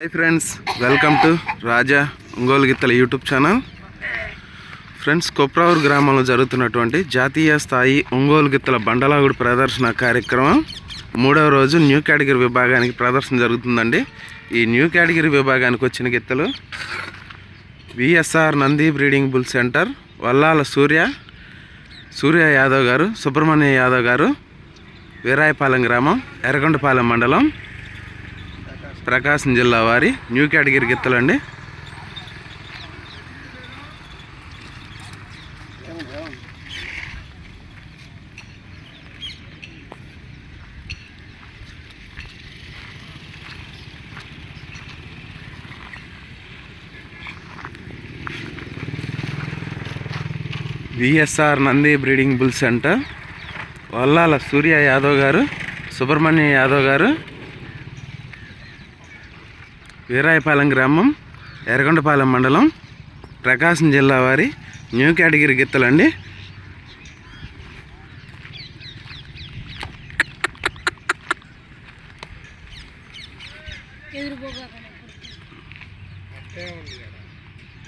Hi friends welcome to Raja Ongole గిత్తల YouTube channel. Friends Kopravuru గ్రామంలో జరుగుతున్నటువంటి జాతీయ స్థాయి ఒంగోలు గిత్తల బండలాగుడు ప్రదర్శన కార్యక్రమం మూడవ రోజు న్యూ కేటగిరీ విభాగానికి ప్రదర్శన జరుగుతుందండి. ఈ న్యూ కేటగిరీ విభాగానికి వచ్చిన గిత్తలు VSR Nandi breeding bull centre Vallala Surya Surya Yadav గారు సుబ్రహ్మణ్య యాదవ్ గారు వీరాయపాలెం గ్రామం ఎర్రగొండపాలెం మండలం ప్రకాశం జిల్లా వారి new category గిత్తలండి VSR Nandi breeding bull centre Vallala Surya Yadav గారు సుబ్రహ్మణ్య యాదవ్ గారు వీరాయపాలెం గ్రామం ఎర్రగొండపాలెం మండలం ప్రకాశం జిల్లా వారి న్యూ కేటగిరీ గిత్తలండి. ఎదురుపోగా